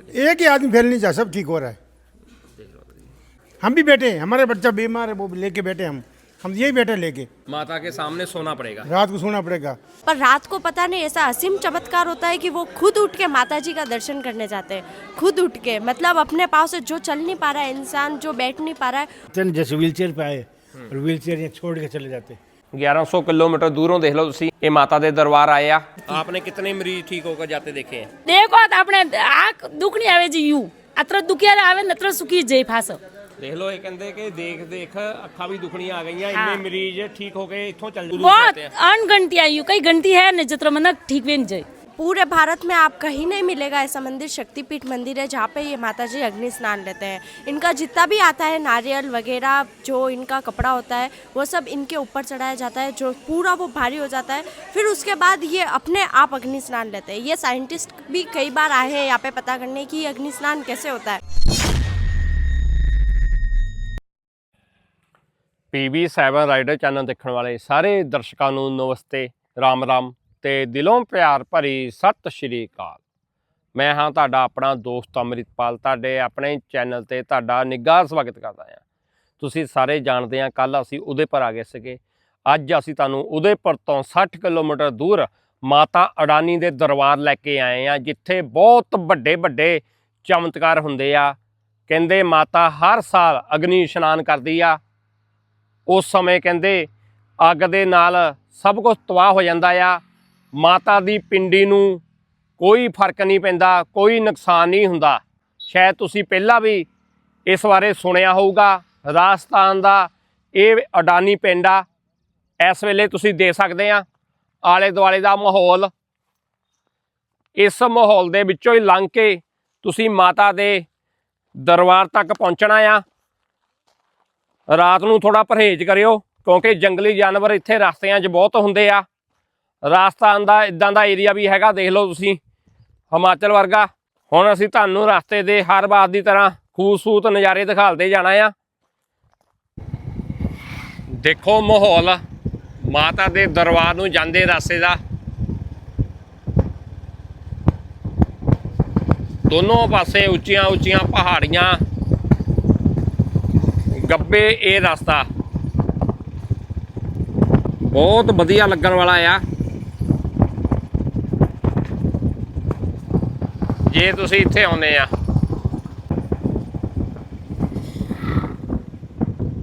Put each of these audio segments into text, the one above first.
एक ही आदमी फैल नहीं जा सब ठीक हो रहा है। हम भी बैठे हैं हमारे बच्चा बीमार है वो लेके बैठे हम। हम यही बैठे लेके। माता के सामने सोना पड़ेगा। रात को सोना पड़ेगा। पर रात को पता नहीं ऐसा असीम चमत्कार होता है कि वो खुद उठ के माता जी का दर्शन करने जाते हैं। खुद उठ के मतलब अपने पाँव से जो चल नहीं पा रहा है इंसान जो बैठ नहीं पा रहा है। जैसे व्हील चेयर पे आए और व्हील चेयर छोड़ के चले जाते 1100 किलोमीटर दूरों देख लो ਤੁਸੀਂ ਇਹ ਮਾਤਾ ਦੇ ਦਰਬਾਰ ਆਏ ਆ। ਆਪਨੇ ਕਿਤਨੇ ਮਰੀਜ਼ ਠੀਕ ਹੋ ਕੇ ਜਾਤੇ ਦੇਖੇ ਹੈ દેખો તો આપણે આ દુઃખ ની આવે છે યુ અત્ર દુખિયા આવે ને અત્ર સુખી જઈ ਦੇਖ ਲੋ ਇਹ ਕਹਿੰਦੇ ਕਿ ਦੇਖ ਦੇਖ ਅੱਖਾਂ ਵੀ ਦੁਖਣੀਆਂ ਆ ਗਈਆਂ ਇੰਨੇ ਮਰੀਜ਼ ਠੀਕ ਹੋ ਕੇ ਇੱਥੋਂ ਚੱਲ ਬਹੁਤ ਅਣਗਣਤੀ ਆਈ ਯੂ। ਕਈ ਗਣਤੀ ਹੈ ਨੇ ਜਤਰ ਮਨਕ ਠੀਕ ਵੇਨ ਜੇ। पूरे भारत में आप कहीं नहीं मिलेगा ऐसा मंदिर शक्तिपीठ मंदिर है जहाँ पे ये माता जी अग्नि स्नान लेते हैं इनका जितना भी आता है नारियल वगैरह जो इनका कपड़ा होता है वो सब इनके ऊपर चढ़ाया जाता है जो पूरा वो भारी हो जाता है फिर उसके बाद ये अपने आप अग्नि स्नान लेते हैं ये साइंटिस्ट भी कई बार आए हैं यहाँ पे पता करने की अग्नि स्नान कैसे होता है PB7 ਰਾਈਡਰ ਚੈਨਲ ਦੇਖਣ ਵਾਲੇ ਸਾਰੇ ਦਰਸ਼ਕਾਂ ਨੂੰ ਨਮਸਤੇ ਰਾਮ ਰਾਮ ਤੇ ਦਿਲੋਂ ਪਿਆਰ ਭਰੀ ਸਤਿ ਸ਼੍ਰੀ ਅਕਾਲ। ਮੈਂ ਹਾਂ ਤੁਹਾਡਾ ਆਪਣਾ ਦੋਸਤ ਅੰਮ੍ਰਿਤਪਾਲ, ਤੁਹਾਡੇ ਆਪਣੇ ਚੈਨਲ ਤੇ ਤੁਹਾਡਾ ਨਿੱਘਾ ਸਵਾਗਤ ਕਰਦਾ ਹਾਂ। ਤੁਸੀਂ ਸਾਰੇ ਜਾਣਦੇ ਆ ਕੱਲ ਅਸੀਂ ਉਦੇਪੁਰ ਆ ਗਏ ਸੀਗੇ। ਅੱਜ ਅਸੀਂ ਤੁਹਾਨੂੰ ਉਦੇਪੁਰ ਤੋਂ 60 ਕਿਲੋਮੀਟਰ ਦੂਰ ਮਾਤਾ ਅਡਾਨੀ ਦੇ ਦਰਬਾਰ ਲੈ ਕੇ ਆਏ ਆ ਜਿੱਥੇ ਬਹੁਤ ਵੱਡੇ ਵੱਡੇ ਚਮਤਕਾਰ ਹੁੰਦੇ ਆ। ਕਹਿੰਦੇ ਮਾਤਾ ਹਰ ਸਾਲ ਅਗਨੀ ਇਸ਼ਨਾਨ ਕਰਦੀ ਆ। ਉਸ ਸਮੇਂ ਕਹਿੰਦੇ ਅੱਗ ਦੇ ਨਾਲ ਸਭ ਕੁਝ ਤਬਾਹ ਹੋ ਜਾਂਦਾ ਆ। ਮਾਤਾ ਦੀ ਪਿੰਡੀ ਨੂੰ ਕੋਈ ਫ਼ਰਕ ਨਹੀਂ ਪੈਂਦਾ, ਕੋਈ ਨੁਕਸਾਨ ਨਹੀਂ ਹੁੰਦਾ। ਸ਼ਾਇਦ ਤੁਸੀਂ ਪਹਿਲਾਂ ਵੀ ਇਸ ਬਾਰੇ ਸੁਣਿਆ ਹੋਊਗਾ, ਰਾਜਸਥਾਨ ਦਾ ਇਹ ਅਡਾਨੀ ਪਿੰਡ ਆ। ਇਸ ਵੇਲੇ ਤੁਸੀਂ ਦੇਖ ਸਕਦੇ ਆ ਆਲੇ ਦੁਆਲੇ ਦਾ ਮਾਹੌਲ। ਇਸ ਮਾਹੌਲ ਦੇ ਵਿੱਚੋਂ ਹੀ ਲੰਘ ਕੇ ਤੁਸੀਂ ਮਾਤਾ ਦੇ ਦਰਬਾਰ ਤੱਕ ਪਹੁੰਚਣਾ ਆ। ਰਾਤ ਨੂੰ ਥੋੜਾ ਪਰਹੇਜ਼ ਕਰਿਓ, ਕਿਉਂਕਿ ਜੰਗਲੀ ਜਾਨਵਰ ਇੱਥੇ ਰਸਤਿਆਂ 'ਚ ਬਹੁਤ ਹੁੰਦੇ ਆ। ਰਾਜਸਥਾਨ ਦਾ, ਇਦਾਂ ਦਾ ਏਰੀਆ ਵੀ ਹੈਗਾ, ਦੇਖ ਲਓ ਤੁਸੀਂ, ਹਿਮਾਚਲ ਵਰਗਾ। ਹੁਣ ਅਸੀਂ ਤੁਹਾਨੂੰ ਰਸਤੇ ਦੇ ਹਰ ਵਾਰ ਦੀ ਤਰ੍ਹਾਂ ਖੂਬਸੂਰਤ ਨਜ਼ਾਰੇ ਦਿਖਾਲਦੇ ਜਾਣਾ ਆ। ਦੇਖੋ ਮਾਹੌਲ, ਮਾਤਾ ਦੇ ਦਰਬਾਰ ਨੂੰ ਜਾਂਦੇ ਰਸਤੇ ਦਾ। ਦੋਨੋਂ ਪਾਸੇ ਉੱਚੀਆਂ ਉੱਚੀਆਂ ਪਹਾੜੀਆਂ। ਗੱਬੇ ਇਹ ਰਸਤਾ। ਬਹੁਤ ਵਧੀਆ ਲੱਗਣ ਵਾਲਾ ਆ। ਜੇ ਤੁਸੀਂ ਇੱਥੇ ਆਉਂਦੇ ਆ।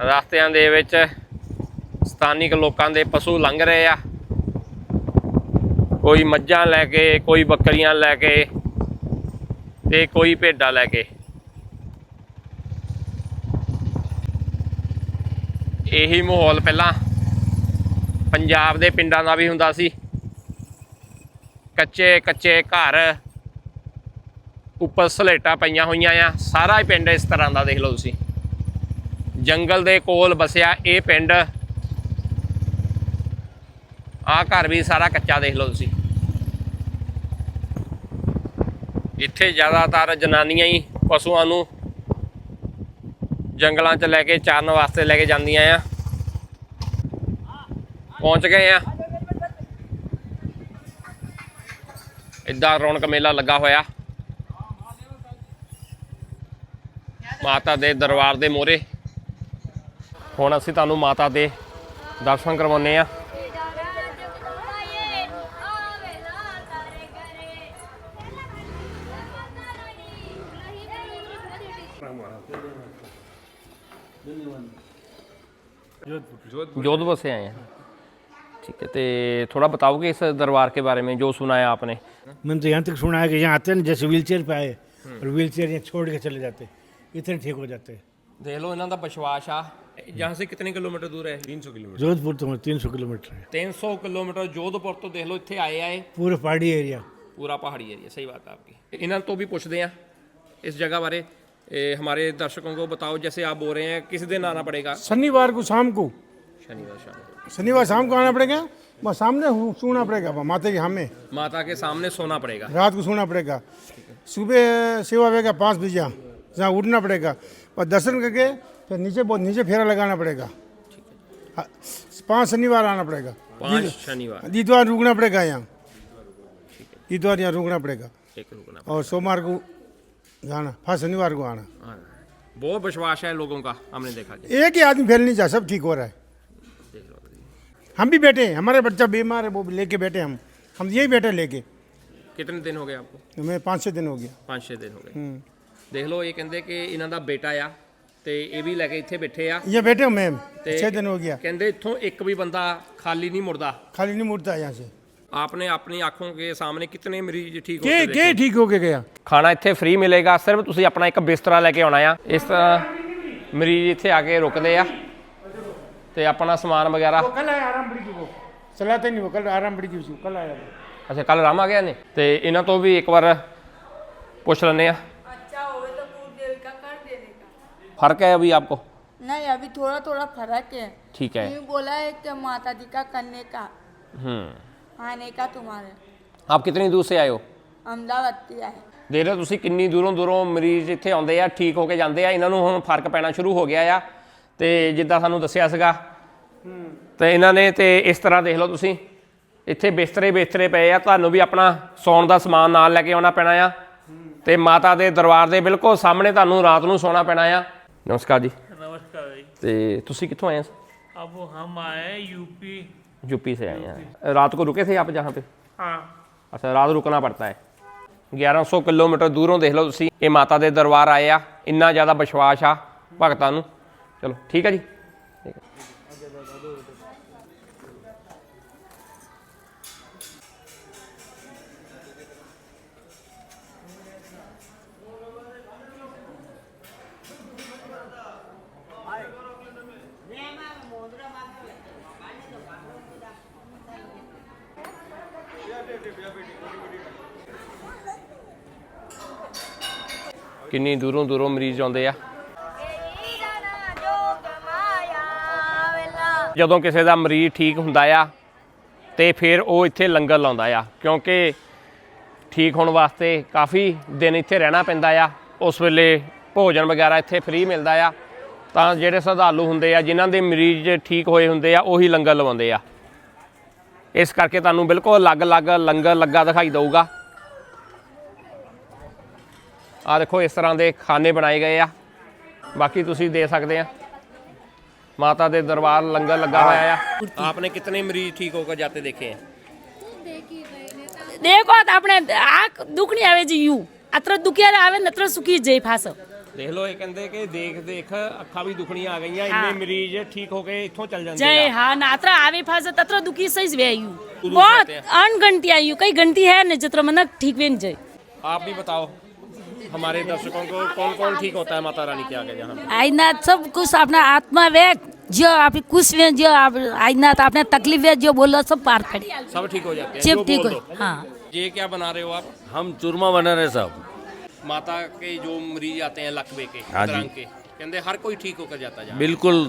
ਰਸਤਿਆਂ ਦੇ ਵਿੱਚ ਸਥਾਨਿਕ ਲੋਕਾਂ ਦੇ ਪਸ਼ੂ ਲੰਘ ਰਹੇ ਆ। ਕੋਈ ਮੱਝਾਂ ਲੈ ਕੇ, ਕੋਈ ਬੱਕਰੀਆਂ ਲੈ ਕੇ ਤੇ ਕੋਈ ਭੇਡਾਂ ਲੈ ਕੇ। ਇਹੀ ਮਾਹੌਲ ਪਹਿਲਾਂ ਪੰਜਾਬ ਦੇ ਪਿੰਡਾਂ ਦਾ ਵੀ ਹੁੰਦਾ ਸੀ। ਕੱਚੇ ਕੱਚੇ ਘਰ ਉੱਪਰ ਸਲੇਟਾਂ ਪਈਆਂ ਹੋਈਆਂ ਆ। ਸਾਰਾ ਹੀ ਪਿੰਡ ਇਸ ਤਰ੍ਹਾਂ ਦਾ ਦੇਖ ਲਓ ਤੁਸੀਂ। ਜੰਗਲ ਦੇ ਕੋਲ ਵਸਿਆ ਇਹ ਪਿੰਡ। ਆਹ ਘਰ ਵੀ ਸਾਰਾ ਕੱਚਾ ਦੇਖ ਲਓ ਤੁਸੀਂ। ਇੱਥੇ ਜ਼ਿਆਦਾਤਰ ਜਨਾਨੀਆਂ ਹੀ ਪਸ਼ੂਆਂ ਨੂੰ ਜੰਗਲਾਂ 'ਚ ਲੈ ਕੇ ਚਾਰਨ ਵਾਸਤੇ ਲੈ ਕੇ ਜਾਂਦੀਆਂ ਆ। ਪਹੁੰਚ ਗਏ ਆ। ਇੱਦਾਂ ਰੌਣਕ ਮੇਲਾ ਲੱਗਾ ਹੋਇਆ। ਮਾਤਾ ਦੇ ਦਰਬਾਰ ਦੇ ਮੋਰੇ ਹੁਣ ਅਸੀਂ ਤੁਹਾਨੂੰ ਮਾਤਾ ਦੇ ਦਰਸ਼ਨ ਕਰਵਾਉਨੇ ਆ जोधपुर से आए हैं ठीक है तो थोड़ा बताओगे इस दरबार के बारे में जो सुना है आपने मैंने तो यहाँ तक सुना है कि यहाँ आते हैं ना जैसे व्हील चेयर पे आए और व्हील चेयर यहाँ छोड़ के चले जाते इतने ठीक हो जाते देख लो इन्हों का विश्वास आ यहाँ से कितने किलोमीटर दूर है 300 किलोमीटर जोधपुर तो तीन सौ किलोमीटर है 300 किलोमीटर जोधपुर ਤੋਂ ਦੇਖ ਲਓ ਇੱਥੇ ਆਏ ਆਏ पूरा पहाड़ी एरिया पूरा पहाड़ी एरिया सही बात है आपकी इन्हों तो भी पूछते हैं इस जगह बारे ए, हमारे दर्शकों को बताओ जैसे आप बोल रहे हैं किस दिन आना पड़ेगा शनिवार को शाम को शनिवार शाम को शनिवार शाम को आना पड़ेगा वहाँ सामने हु- सोना पड़ेगा वहाँ माता के हमें माता के सामने सोना पड़ेगा रात को सोना पड़ेगा सुबह सेवा होगा पाँच बजे यहाँ जहाँ उठना पड़ेगा। और दर्शन करके फिर नीचे बहुत नीचे फेरा लगाना पड़ेगा। हाँ, पाँच शनिवार आना पड़ेगा। शनिवार। इतवार रुकना पड़ेगा यहाँ। इतवार यहाँ रुकना पड़ेगा। और सोमवार को जाना फ़र्स्ट शनिवार को आना। हाँ। बहुत विश्वास है लोगों का हमने देखा एक ही आदमी फैल नहीं जा सब ठीक हो रहा है। हम भी बैठे हैं हमारे बच्चा बीमार है वो लेके बैठे हम। हम यही बैठे लेके। कितने दिन हो गए आपको? पाँच छः दिन हो गया। पाँच छः दिन हो गए। हम्म। ਦੇਖ ਲਓ ਇਹ ਕਹਿੰਦੇ ਕਿ ਇਹਨਾਂ ਦਾ ਬੇਟਾ ਆ ਤੇ ਇਹ ਵੀ ਲੈ ਕੇ ਇੱਥੇ ਬੈਠੇ ਆ ये बैठे हूँ मैं ਤੇ छः दिन हो गया ਕਹਿੰਦੇ ਇੱਥੋਂ ਇੱਕ ਵੀ ਬੰਦਾ ਖਾਲੀ ਨਹੀਂ ਮੁੜਦਾ खाली नहीं मुड़ता यहाँ से आपने अपनी आंखों के सामने कितने मरीज ठीक के होते के देखे ठीक होके गया ਖਾਣਾ ਇੱਥੇ ਫ੍ਰੀ ਮਿਲੇਗਾ ਸਿਰਫ ਤੁਸੀਂ ਆਪਣਾ ਇੱਕ ਬਿਸਤਰਾ ਲੈ ਕੇ ਆਉਣਾ ਆ ਇਸ ਤਰ੍ਹਾਂ ਮਰੀਜ਼ ਇੱਥੇ ਆ ਕੇ ਰੁਕਦੇ ਆ ਤੇ ਆਪਣਾ ਸਮਾਨ ਵਗੈਰਾ कल आया आराम बड़ी की वो चलाते नहीं वो कल आराम बड़ी की कल आया वो। ਅੱਛਾ ਕੱਲ ਰਾਮ ਆ ਗਿਆ ਨੇ ਤੇ ਇਹਨਾਂ ਤੋਂ ਵੀ ਇੱਕ ਵਾਰ ਪੁੱਛ ਲੈਂਦੇ ਆ फर्क है अभी आपको नहीं अभी थोड़ा थोड़ा फर्क है ठीक है यूँ बोला है कि माता जी का करने का हम्म आने का तुम्हारे आप कितनी दूर से आए हो अहमदाबाद से आए ਦੇਖ ਰਹੇ ਹੋ ਤੁਸੀਂ ਕਿੰਨੀ ਦੂਰੋਂ ਦੂਰੋਂ ਮਰੀਜ਼ ਇੱਥੇ ਆਉਂਦੇ ਆ ਠੀਕ ਹੋ ਕੇ ਜਾਂਦੇ ਆ ਇਹਨਾਂ ਨੂੰ ਹੁਣ ਫਰਕ ਪੈਣਾ ਸ਼ੁਰੂ ਹੋ ਗਿਆ ਆ ਤੇ ਜਿੱਦਾਂ ਸਾਨੂੰ ਦੱਸਿਆ ਸੀਗਾ ਤੇ ਇਹਨਾਂ ਨੇ ਤੇ ਇਸ ਤਰ੍ਹਾਂ ਦੇਖ ਲਓ ਤੁਸੀਂ ਇੱਥੇ ਬਿਸਤਰੇ ਬਿਸਤਰੇ ਪਏ ਆ ਤੁਹਾਨੂੰ ਵੀ ਆਪਣਾ ਸੌਣ ਦਾ ਸਮਾਨ ਨਾਲ ਲੈ ਕੇ ਆਉਣਾ ਪੈਣਾ ਆ ਤੇ ਮਾਤਾ ਦੇ ਦਰਬਾਰ ਦੇ ਬਿਲਕੁਲ ਸਾਹਮਣੇ ਤੁਹਾਨੂੰ ਰਾਤ ਨੂੰ ਸੌਣਾ ਪੈਣਾ ਆ ਨਮਸਕਾਰ ਜੀ नमस्कार भाई ਤੇ ਤੁਸੀਂ ਕਿੱਥੋਂ ਆਏ अब हम आए यूपी यूपी से आए हैं रात को रुके थे आप जहाँ पे हाँ ਅੱਛਾ ਰਾਤ ਰੁਕਣਾ ਪੜਤਾ ਹੈ 1100 ਕਿਲੋਮੀਟਰ ਦੂਰੋਂ ਦੇਖ ਲਓ ਤੁਸੀਂ ਇਹ ਮਾਤਾ ਦੇ ਦਰਬਾਰ ਆਏ ਆ ਇੰਨਾ ਜ਼ਿਆਦਾ ਵਿਸ਼ਵਾਸ ਆ ਭਗਤਾਂ ਨੂੰ ਚਲੋ ਠੀਕ ਹੈ ਜੀ ਠੀਕ ਹੈ। ਕਿੰਨੀ ਦੂਰੋਂ ਦੂਰੋਂ ਮਰੀਜ਼ ਆਉਂਦੇ ਆ? ਜਦੋਂ ਕਿਸੇ ਦਾ ਮਰੀਜ਼ ਠੀਕ ਹੁੰਦਾ ਆ ਤੇ ਫਿਰ ਉਹ ਇੱਥੇ ਲੰਗਰ ਲਾਉਂਦਾ ਆ, ਕਿਉਂਕਿ ਠੀਕ ਹੋਣ ਵਾਸਤੇ ਕਾਫੀ ਦਿਨ ਇੱਥੇ ਰਹਿਣਾ ਪੈਂਦਾ ਆ, ਉਸ ਵੇਲੇ ਭੋਜਨ ਵਗੈਰਾ ਇੱਥੇ ਫ੍ਰੀ ਮਿਲਦਾ ਆ, ਤਾਂ ਜਿਹੜੇ ਸ਼ਰਧਾਲੂ ਹੁੰਦੇ ਆ, ਜਿਨ੍ਹਾਂ ਦੇ ਮਰੀਜ਼ ਠੀਕ ਹੋਏ ਹੁੰਦੇ ਆ, ਉਹੀ ਲੰਗਰ ਲਵਾਉਂਦੇ ਆ। ਇਸ ਕਰਕੇ ਤੁਹਾਨੂੰ ਬਿਲਕੁਲ ਅਲੱਗ-ਅਲੱਗ ਲੰਗਰ ਲੱਗਾ ਦਿਖਾਈ ਦਊਗਾ ਆ ਦੇਖੋ ਇਸ ਤਰ੍ਹਾਂ ਦੇ ਖਾਣੇ ਬਣਾਏ ਗਏ ਆ ਬਾਕੀ ਤੁਸੀਂ ਦੇ ਸਕਦੇ ਆ ਮਾਤਾ ਦੇ ਦਰਬਾਰ ਲੰਗਰ ਲੱਗਾ ਹੋਇਆ ਆ ਆਪਨੇ ਕਿਤਨੇ ਮਰੀਜ਼ ਠੀਕ ਹੋ ਕੇ ਜਾਂਦੇ ਦੇਖੇ ਆ देखो तो अपने आ दुख नहीं आवे जी यू अत्र दुखियार आवे नत्र सुखी जय फास ਦੇਖ ਲਓ ਇਹ ਕਹਿੰਦੇ ਕਿ ਦੇਖ ਦੇਖ ਅੱਖਾਂ ਵੀ ਦੁਖਣੀਆਂ ਆ ਗਈਆਂ ਇੰਨੇ ਮਰੀਜ਼ ਠੀਕ ਹੋ ਕੇ ਇੱਥੋਂ ਚੱਲ ਜਾਂਦੇ जय ਆ हाँ न अत्र आवे फास तत्र दुखी सही वे यू उदू बहुत कहते अनगंती आई यू कई घंटी है न जत्र मन ठीक वे जय आप भी बताओ हमारे दर्शकों को कौन कौन ठीक होता है माता रानी के आगे जहाँ पे आईना सब कुछ अपना आत्मा वे जो आप कुछ में जो आप आईना तो अपने तकलीफ है जो बोलो सब पार पड़े सब ठीक हो जाते हैं सब जो ठीक बोल हो दो। हाँ ये क्या बना रहे हो आप हम चूरमा बना रहे साहब माता के जो मरीज आते हैं लकवे के हाँ जी। तरंग के कहते हर कोई ठीक होकर जाता है बिल्कुल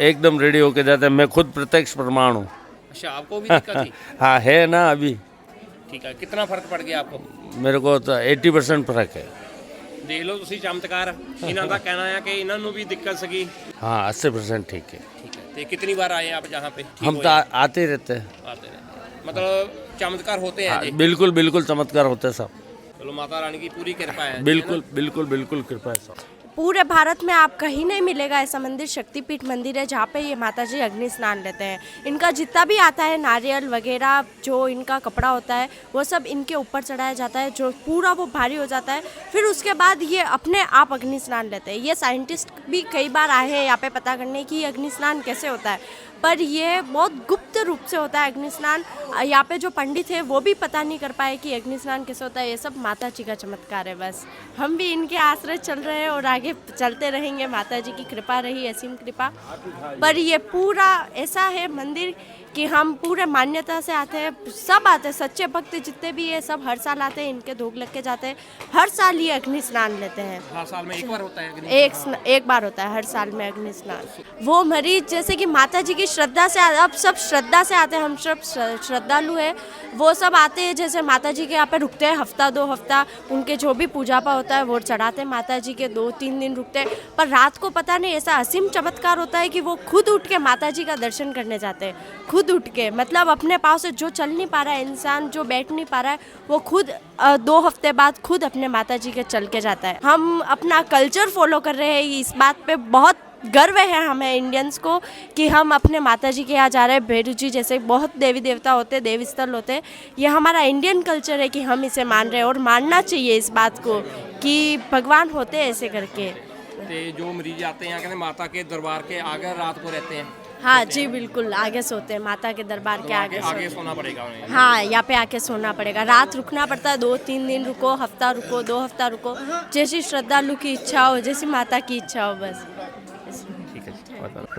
एकदम रेडी होके जाते हैं मैं खुद प्रत्यक्ष प्रमाण हूँ अच्छा आपको भी दिक्कत थी हाँ है ना अभी ठीक है कितना फर्क पड़ गया आपको मेरे को तो 80 परसेंट फर्क है ਦੇਖ ਲਓ ਤੁਸੀਂ ਚਮਤਕਾਰ ਇਹਨਾਂ ਦਾ ਕਹਿਣਾ ਹੈ ਕਿ ਇਹਨਾਂ ਨੂੰ ਵੀ ਦਿੱਕਤ ਸੀਗੀ हाँ अस्सी परसेंट ठीक है ਠੀਕ ਹੈ ਤੇ ਕਿਤਨੀ ਬਾਰ ਆਏ आप जहाँ पे ठीक हम हुए? तो आ- आते ही रहते हैं आते रहते हैं। मतलब चमत्कार होते हैं हाँ, जी बिल्कुल बिल्कुल चमत्कार होते हैं साहब चलो माता रानी की पूरी कृपा है। बिल्कुल बिल्कुल बिल्कुल कृपा है साहब। पूरे भारत में आप कहीं नहीं मिलेगा ऐसा मंदिर शक्तिपीठ मंदिर है जहाँ पे ये माता जी अग्नि स्नान लेते हैं। इनका जितना भी आता है नारियल वगैरह जो इनका कपड़ा होता है वो सब इनके ऊपर चढ़ाया जाता है जो पूरा वो भारी हो जाता है। फिर उसके बाद ये अपने आप अग्नि स्नान लेते हैं। ये साइंटिस्ट भी कई बार आए हैं यहाँ पे पता करने की अग्नि स्नान कैसे होता है। पर ये बहुत गुप्त रूप से होता है अग्नि स्नान यहाँ पे जो पंडित है वो भी पता नहीं कर पाए कि अग्नि स्नान कैसे होता है। ये सब माता जी का चमत्कार है बस। हम भी इनके आश्रय चल रहे हैं और आगे चलते रहेंगे। माता जी की कृपा रही असीम कृपा। पर ये पूरा ऐसा है मंदिर कि हम पूरे मान्यता से आते हैं। सब आते हैं सच्चे भक्त जितने भी है सब हर साल आते हैं इनके धूप लग के जाते हैं। हर साल ये अग्नि स्नान लेते हैं। हर साल में एक बार होता है एक एक बार होता है हर साल में अग्नि स्नान वो मरीज़ जैसे कि माता जी की श्रद्धा से अब सब श्रद्धा से आते हैं, हम सब श्रद्धालु हैं। वो सब आते हैं, जैसे माता जी के यहाँ पे रुकते हैं, हफ़्ता, दो हफ़्ता, उनके जो भी पूजा पा होता है, वो चढ़ाते हैं माता जी के, दो, तीन दिन रुकते हैं। पर रात को पता नहीं, ऐसा असीम चमत्कार होता है कि वो खुद उठ के माता जी का दर्शन करने जाते हैं। खुद उठ के मतलब अपने पाँव से जो चल नहीं पा रहा है, इंसान जो बैठ नहीं पा रहा है, वो खुद दो हफ़्ते बाद खुद अपने माता जी के चल के जाता है। हम अपना कल्चर फॉलो कर रहे हैं, इस बात पे बहुत गर्व है हमें इंडियंस को कि हम अपने माता जी के यहाँ जा रहे हैं। भेरू जी जैसे बहुत देवी देवता होते देवी स्थल होते ये हमारा इंडियन कल्चर है कि हम इसे मान रहे हैं और मानना चाहिए इस बात को कि भगवान होते ऐसे करके। जो मरीज़ आते हैं यहाँ माता के दरबार के आगे रात को रहते हैं। हाँ जी बिल्कुल आगे सोते हैं माता के दरबार के तो आगे आगे सोना पड़ेगा हाँ यहाँ पे आके सोना पड़ेगा। रात रुकना पड़ता है दो तीन दिन रुको हफ़्ता रुको दो हफ़्ता रुको। जैसी श्रद्धालु की इच्छा हो जैसी माता की इच्छा हो बस।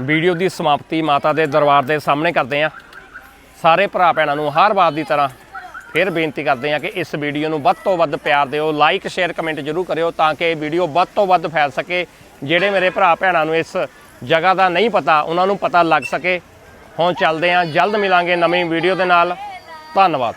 ਵੀਡੀਓ ਦੀ ਸਮਾਪਤੀ ਮਾਤਾ ਦੇ ਦਰਬਾਰ ਦੇ ਸਾਹਮਣੇ ਕਰਦੇ ਆ ਸਾਰੇ ਭਰਾ ਭੈਣਾਂ ਨੂੰ ਹਰ ਵਾਰ ਦੀ ਤਰ੍ਹਾਂ ਫਿਰ ਬੇਨਤੀ ਕਰਦੇ ਆ ਕਿ ਇਸ ਵੀਡੀਓ ਨੂੰ ਵੱਧ ਤੋਂ ਵੱਧ ਪਿਆਰ ਦਿਓ ਲਾਈਕ ਸ਼ੇਅਰ ਕਮੈਂਟ ਜ਼ਰੂਰ ਕਰਿਓ ਤਾਂ ਕਿ ਇਹ ਵੀਡੀਓ ਵੱਧ ਤੋਂ ਵੱਧ ਫੈਲ ਸਕੇ। ਜਿਹੜੇ ਮੇਰੇ ਭਰਾ ਭੈਣਾਂ ਨੂੰ ਇਸ ਜਗ੍ਹਾ ਦਾ ਨਹੀਂ ਪਤਾ, ਉਹਨਾਂ ਨੂੰ ਪਤਾ ਲੱਗ ਸਕੇ। ਹੁਣ ਚੱਲਦੇ ਆ ਜਲਦ ਮਿਲਾਂਗੇ ਨਵੀਂ ਵੀਡੀਓ ਦੇ ਨਾਲ। ਧੰਨਵਾਦ।